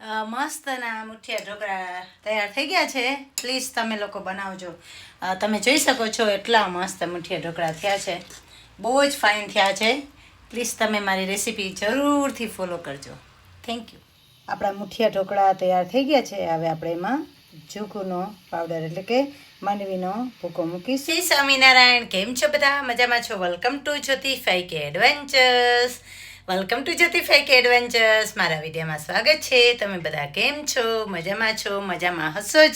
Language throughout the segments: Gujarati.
મસ્તના મુઠિયા ઢોકળા તૈયાર થઈ ગયા છે. પ્લીઝ તમે લોકો બનાવજો. તમે જોઈ શકો છો એટલા મસ્ત મુઠિયા ઢોકળા થયા છે. બહુ જ ફાઇન થયા છે. પ્લીઝ તમે મારી રેસીપી જરૂરથી ફોલો કરજો. થેન્ક યુ આપણા મુઠિયા ઢોકળા તૈયાર થઈ ગયા છે. હવે આપણે એમાં જુકુનો પાવડર એટલે કે માંડવીનો ભૂકો મૂકી શ્રી સ્વામિનારાયણ, કેમ છો બધા? મજામાં છો? વેલકમ ટુ જ્યોતિ ફાઈ કે એડવેન્ચર્સ વેલકમ ટુ જ્યોતિ ફેક એડવેન્ચર્સ મારા વિડીયોમાં સ્વાગત છે. તમે બધા કેમ છો? મજામાં છો? મજામાં હસો જ?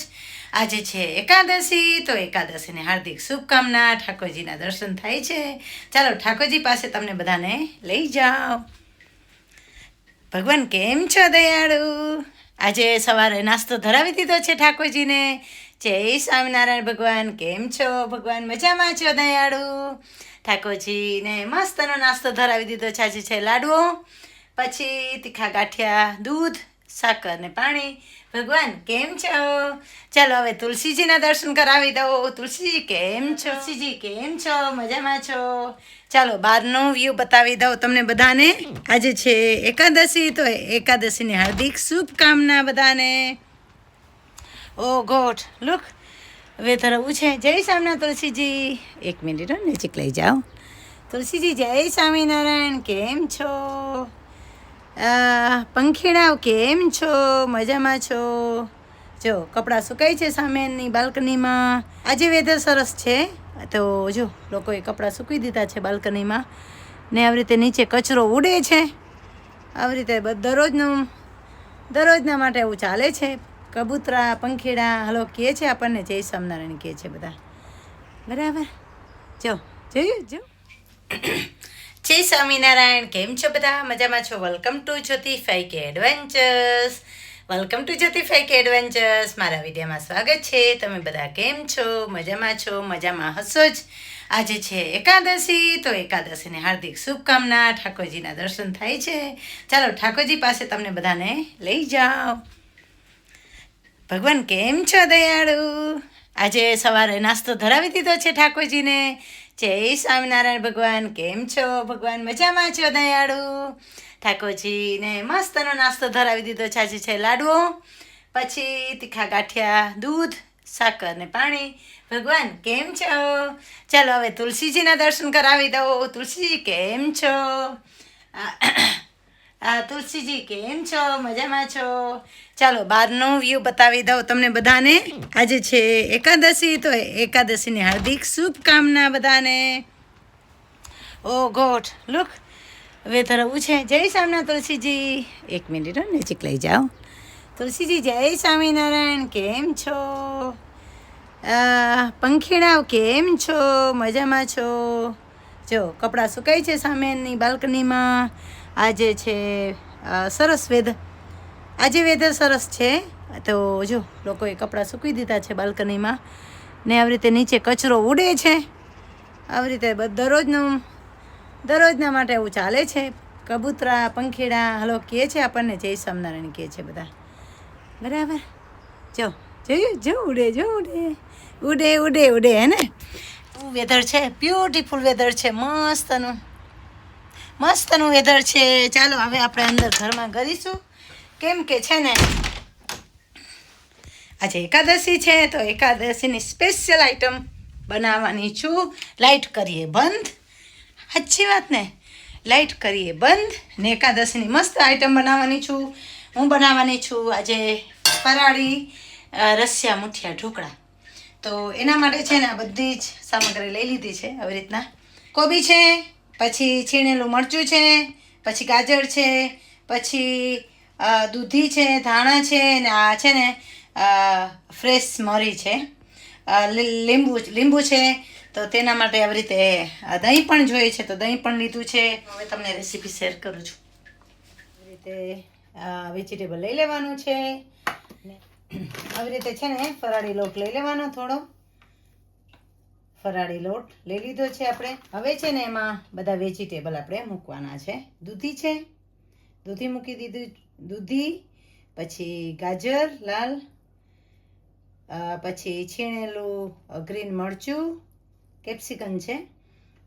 આજે છે એકાદશી, તો એકાદશીને હાર્દિક શુભકામના. ઠાકોરજીના દર્શન થાય છે. ચાલો, ઠાકોરજી પાસે તમને બધાને લઈ જાઓ. ભગવાન કેમ છો દયાળુ? આજે સવારે નાસ્તો ધરાવી દીધો છે ઠાકોરજીને. જય સ્વામિનારાયણ ભગવાન. કેમ છો? ભગવાન મજામાં છો દયાળુ? ઠાકોરજીને મસ્તનો નાસ્તો ધરાવી દીધો છે. આજે છે લાડવો, પછી તીખા ગાંઠિયા, દૂધ, સાકર ને પાણી. ભગવાન, કેમ છો? ચાલો હવે તુલસીજીના દર્શન કરાવી દઉં. તુલસીજી, કેમ છો? તુલસીજી, કેમ છો? મજામાં છો? ચાલો બહારનો વ્યૂ બતાવી દઉં તમને બધાને. આજે છે એકાદશી, તો એકાદશીની હાર્દિક શુભકામના બધાને. ઓ ગોડ લુક. વેધર આવું છે. જય સામના તુલસીજી. એક મિનિટ નજીક લઈ જાઓ. તુલસીજી, જય સ્વામિનારાયણ, કેમ છો? પંખીડાઓ, કેમ છો? મજામાં છો? જો, કપડાં સુકાય છે સામેની બાલ્કનીમાં. આજે વેધર સરસ છે. તો જો, લોકોએ કપડાં સૂકવી દીધા છે બાલ્કનીમાં. ને આવી રીતે નીચે કચરો ઉડે છે. આવી રીતે દરરોજનું, દરરોજના માટે એવું ચાલે છે. કબૂતરા, પંખીડા, હલો કહે છે આપણને? જય સ્વામિનારાયણ કહે છે બધા. બરાબર? જો, જોયું? જો. જય સ્વામિનારાયણ. કેમ છો બધા? મજામાં છો? વેલકમ ટુ જ્યોતિ ફાઈ કે એડવેન્ચર્સ વેલકમ ટુ જ્યોતિ ફાઈ કે એડવેન્ચર્સ મારા વિડીયોમાં સ્વાગત છે. તમે બધા કેમ છો? મજામાં છો? મજામાં હસો જ? આજે છે એકાદશી, તો એકાદશીને હાર્દિક શુભકામના. ઠાકોરજીના દર્શન થાય છે. ચાલો, ઠાકોરજી પાસે તમને બધાને લઈ જાઓ. ભગવાન કેમ છો દયાળુ? આજે સવારે નાસ્તો ધરાવી દીધો છે ઠાકોરજીને. જય સ્વામિનારાયણ ભગવાન, કેમ છો? ભગવાન મજામાં છો દયાળુ? ઠાકોરજીને મસ્તનો નાસ્તો ધરાવી દીધો છે આજે છે લાડવો, પછી તીખા ગાંઠિયા, દૂધ, સાકર ને પાણી. ભગવાન કેમ છો? ચાલો હવે તુલસીજીના દર્શન કરાવી દો તુલસીજી, કેમ છો? તુલસીજી કેમ છો? મજામાં છો? ચાલો બહારનો વ્યૂ બતાવી દઉં તમને બધાને. આજે છે એકાદશી તો એકાદશીની હાર્દિક શુભકામના બધાને. ઓ ગોડ લુક વેધર આવું છે. જય સામના તુલસીજી. એક મિનિટ નજીક લઈ જાઓ. તુલસીજી જય સ્વામિનારાયણ કેમ છો? અ, પંખીડાઓ કેમ છો? મજામાં છો? જો કપડાં સુકાય છે સામેની બાલ્કનીમાં. આજે છે સરસ વેધર આજે વેધર સરસ છે. તો જો, લોકોએ કપડાં સૂકવી દીધા છે બાલ્કનીમાં ને આવી રીતે નીચે કચરો ઉડે છે. આવી રીતે દરરોજનું, દરરોજના માટે એવું ચાલે છે. કબૂતરા, પંખીડા, હલો, કહે છે આપણને, જય સ્વામિનારાયણ કહે છે બધા. બરાબર? જો, જોયું જો ઉડે જો ઉડે. ઉડે ઉડે ઉડે, હે ને? વેધર છે બ્યુટીફુલ વેધર છે, મસ્તનું. મસ્તનું વેધર છે. ચાલો હવે આપણે અંદર ઘરમાં કરીશું કેમ કે છે ને, આજે એકાદશી છે તો એકાદશીની સ્પેશિયલ આઈટમ બનાવવાની છું. લાઈટ કરીએ બંધ. સાચી વાત ને? લાઈટ કરીએ બંધ ને એકાદશીની મસ્ત આઈટમ બનાવવાની છું. હું બનાવવાની છું આજે ફરાળી રસિયા મુઠિયા ઢોકળા. તો એના માટે છે ને આ બધી જ સામગ્રી લઈ લીધી છે. આવી રીતના. કોબી છે? પછી છીણેલું મરચું છે, પછી ગાજર છે, પછી દૂધી છે, ધાણા છે, ને આ છે ને ફ્રેશ મરી છે. લીંબુ લીંબુ છે, તો તેના માટે આવી રીતે દહીં પણ જોઈએ છે, તો દહીં પણ લીધું છે. હવે તમને રેસીપી શેર કરું છું. આવી રીતે વેજીટેબલ લઈ લેવાનું છે. આવી રીતે છે ને, ફરાળી લોટ લઈ લેવાનો થોડો. ફરાળી લોટ લઈ લીધો છે આપણે. હવે છે ને એમાં બધા વેજીટેબલ આપણે મૂકવાના છે. દૂધી છે. દૂધી મૂકી દીધું. દૂધી, પછી ગાજર, લાલ પછી છીણેલું ગ્રીન મરચું કેપ્સિકમ છે,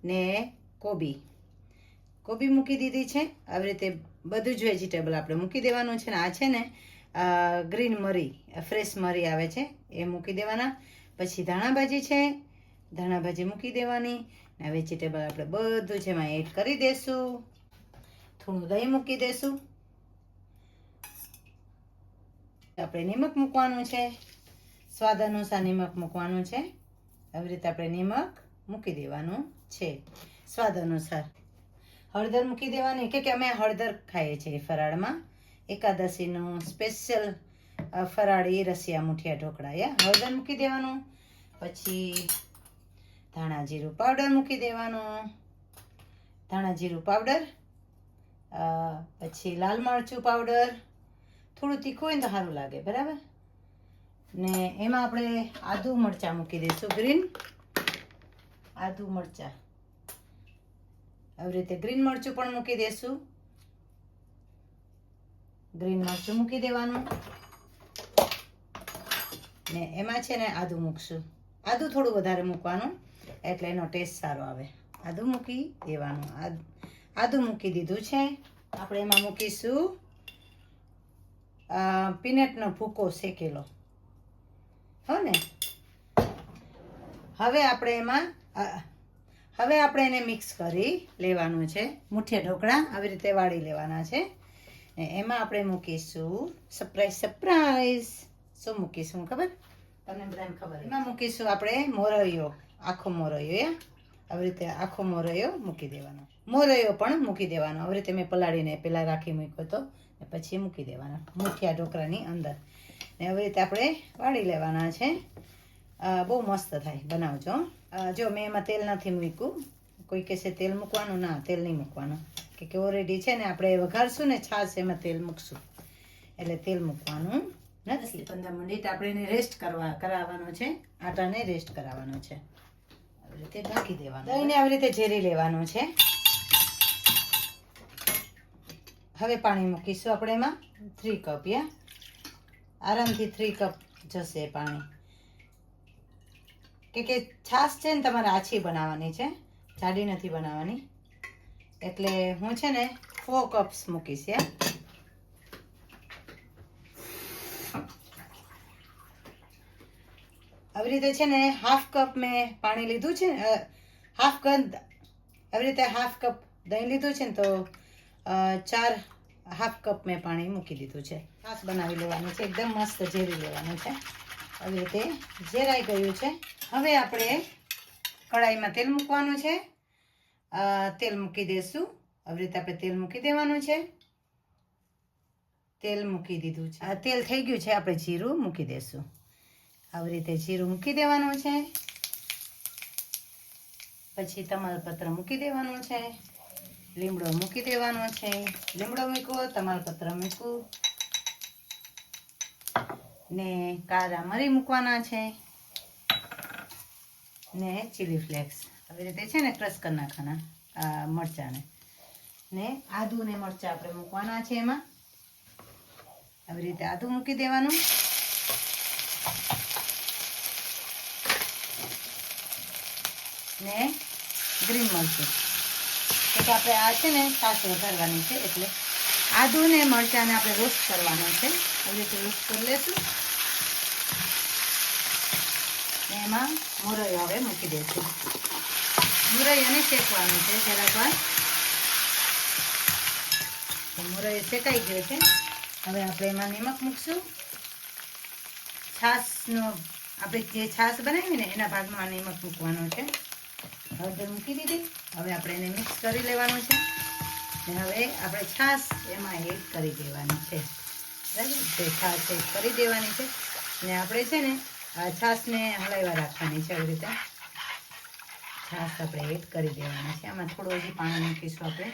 ને કોબી. કોબી મૂકી દીધી છે. આવી રીતે બધું જ વેજીટેબલ આપણે મૂકી દેવાનું છે ને આ છે ને ગ્રીન મરી ફ્રેશ મરી આવે છે. એ મૂકી દેવાના. પછી ધાણાભાજી છે. ધાણાભાજી મૂકી દેવાની ને વેજીટેબલ આપણે બધું જ એમાં એડ કરી દેશું. થોડું દહીં મૂકી દેશું. આપણે નિમક મૂકવાનું છે. સ્વાદ અનુસાર નિમક મૂકવાનું છે. આવી રીતે આપણે નિમક મૂકી દેવાનું છે. સ્વાદ અનુસાર. હળદર મૂકી દેવાની. કે અમે હળદર ખાઈએ છીએ ફરાળમાં. એકાદશીનું સ્પેશિયલ ફરાળી રસિયા મુઠિયા ઢોકળા, યા. હળદર મૂકી દેવાનું. પછી ધાણા જીરું પાવડર મૂકી દેવાનું. ધાણા જીરું પાવડર પછી લાલ મરચું પાવડર થોડું તીખું હોય ને તો સારું લાગે, બરાબર? ને એમાં આપણે આદુ મરચાં મૂકી દઈશું ગ્રીન આદુ મરચાં. આવી રીતે ગ્રીન મરચું પણ મૂકી દઈશું. ગ્રીન મરચું મૂકી દેવાનું. ને એમાં છે ને આદુ મૂકશું. આદુ થોડું વધારે મૂકવાનું. એટલે એનો ટેસ્ટ સારો આવે. આદુ મૂકી દેવાનું. આદ- આદુ મૂકી દીધું છે. આપણે એમાં મૂકીશું પીનટનો ભૂકો શેકેલો. હો ને હવે આપણે એમાં હવે આપણે એને મિક્સ કરી લેવાનું છે. મુઠિયા ઢોકળા આવી રીતે વાળી લેવાના છે. ને એમાં આપણે મૂકીશું સરપ્રાઈઝ સરપ્રાઈઝ શું મૂકીશું ખબર? તમને બધાને ખબર એમાં મૂકીશું આપણે મોરૈયો. આખો મોરૈયો યા આવી રીતે આખો મોરૈયો મૂકી દેવાનો. મોરૈયો પણ મૂકી દેવાનો. આવી રીતે મેં પલાળીને પહેલાં રાખી મૂક્યો હતો ને પછી મૂકી દેવાનો મૂઠિયા ઢોકળાની અંદર. ને આવી રીતે આપણે વાળી લેવાના છે. બહુ મસ્ત થાય, બનાવજો. જો મેં એમાં તેલ નથી મૂક્યું. કોઈ કહેશે તેલ મૂકવાનું? ના, તેલ નહીં મૂકવાનું. કે કે ઓલરેડી છે ને, આપણે વઘારશું ને છાશ એમાં તેલ મૂકશું. એટલે તેલ મૂકવાનું. નથી? પંદર મિનિટ આપણે એને રેસ્ટ કરવા કરાવવાનો છે. આટાને રેસ્ટ કરાવવાનો છે. આવી રીતે ઢાંકી દેવાનું. દહીંને આવી રીતે ઝેરી લેવાનું છે. હવે પાણી મૂકીશું આપણે એમાં. થ્રી કપ યા? આરામથી થ્રી કપ જશે પાણી. કે કે છાશ છે ને તમારે આછી બનાવવાની છે. જાડી નથી બનાવવાની. એટલે હું છે ને ફોર કપ્સ મૂકીશ યા? આવી રીતે છે ને હાફ કપ મેં પાણી લીધું છે હાફ કપ આવી રીતે હાફ કપ દહીં લીધું છે ને તો ચાર હાફ કપ મેં પાણી મૂકી દીધું છે. છાશ બનાવી લેવાનું છે, એકદમ મસ્ત ઝેરી લેવાનું છે. આવી રીતે ઝેરાઈ ગયું છે. હવે આપણે કડાઈમાં તેલ મૂકવાનું છે. તેલ મૂકી દઈશું આવી રીતે આપણે તેલ મૂકી દેવાનું છે. તેલ મૂકી દીધું છે. આ તેલ થઈ ગયું છે, આપણે જીરું મૂકી દઈશું આવી રીતે જીરું મૂકી દેવાનું છે. પછી તમાલપત્ર મૂકી દેવાનું છે. લીમડો મૂકી દેવાનો છે. લીમડો મૂકો તમાલપત્ર મૂકવું. ને કાળા મરી મૂકવાના છે. ને ચીલી ફ્લેક્સ આવી રીતે છે ને ક્રશ કરી નાખવાના આ મરચાંને. ને આદુ ને મરચાં આપણે મૂકવાના છે એમાં. આવી રીતે આદુ મૂકી દેવાનું. ને ગ્રીન મરચું. એટલે આપણે આ છે ને છાશ વધારવાની છે, એટલે આદુ ને મરચાંને આપણે રોસ્ટ કરવાનો છે. આવી રીતે રોસ્ટ કરી લેશું. એમાં મોરૈયો હવે મૂકી દઈશું. મોરૈયાને શેકવાનું છે જરાક વાર. તો મોરૈયો શેકાઈ ગયો છે. હવે આપણે એમાં નિમક મૂકશું. છાશનો, આપણે જે છાશ બનાવી ને એના ભાગમાં નિમક મૂકવાનો છે. હળદર મૂકી દીધી. હવે આપણે એને મિક્સ કરી લેવાનું છે. ને હવે આપણે છાશ એમાં એડ કરી દેવાની છે. બરાબર? છાશ એડ કરી દેવાની છે. ને આપણે છે ને આ છાશને હલાવ્યા રાખવાની છે આવી રીતે. છાશ આપણે એડ કરી દેવાની છે. આમાં થોડું હજી પાણી મૂકીશું આપણે.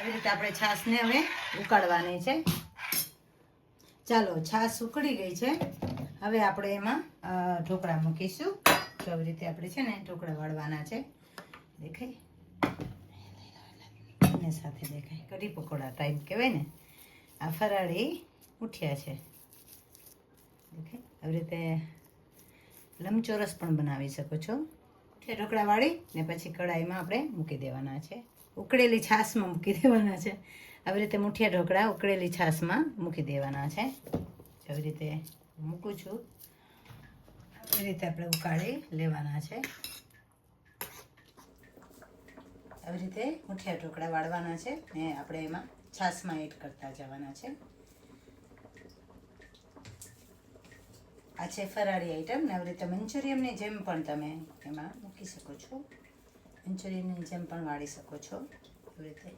આવી રીતે આપણે છાશને હવે ઉકાળવાની છે. ચાલો, છાશ ઉકળી ગઈ છે. હવે આપણે એમાં ઢોકળા મૂકીશું. તો આવી રીતે આપણે છે ને ઢોકળા વાળવાના છે. દેખાય? અને સાથે દેખાય. કઢી પકોડા ટાઈપ કહેવાય ને. આ ફરાળી ઉઠ્યા છે. દેખાય? આવી રીતે લંબચોરસ પણ બનાવી શકો છો. ઉઠ્યા ઢોકળા વાળી ને પછી કઢાઈમાં આપણે મૂકી દેવાના છે. ઉકળેલી છાશમાં મૂકી દેવાના છે. આવી રીતે મુઠિયા ઢોકળા ઉકળેલી છાશમાં મૂકી દેવાના છે. આવી રીતે મૂકું છું. આવી રીતે આપણે ઉકાળી લેવાના છે. આવી રીતે મુઠિયા ઢોકળા વાળવાના છે ને આપણે એમાં છાશમાં એડ કરતા જવાના છે. આ છે ફરાળી આઈટમ ને આવી રીતે મંચુરિયમની જેમ પણ તમે એમાં મૂકી શકો છો. મંચુરિયમની જેમ પણ વાળી શકો છો. એવી રીતે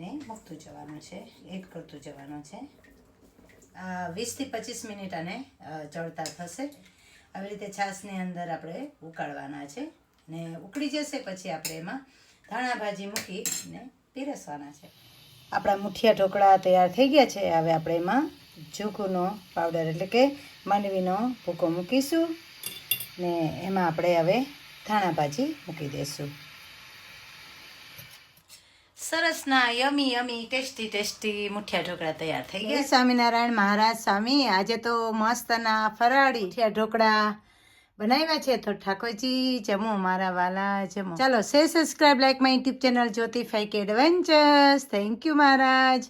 ને મૂકતું જવાનું છે, એડ કરતું જવાનું છે. વીસથી પચીસ મિનિટ આને ચડતા થશે. આવી રીતે છાશની અંદર આપણે ઉકાળવાના છે ને ઉકળી જશે પછી આપણે એમાં ધાણા ભાજી મૂકી ને પીરસવાના છે. આપણા મુઠિયા ઢોકળા તૈયાર થઈ ગયા છે. હવે આપણે એમાં ચૂકુનો પાવડર એટલે કે માંડવીનો ભૂકો મૂકીશું ને એમાં આપણે હવે ધાણા ભાજી મૂકી દઈશું સરસના yummy yummy tasty tasty muthia dhokla તૈયાર થઈ ગયા સ્વામિનારાયણ મહારાજ સ્વામી આજે તો મસ્તના ફરાળી મુઠિયા ઢોકળા બનાવ્યા છે. તો ઠાકોરજી જમો મારા વાલા જમો. ચાલો સે subscribe like my YouTube channel Jyoti ફાઈક adventures thank you Maharaj.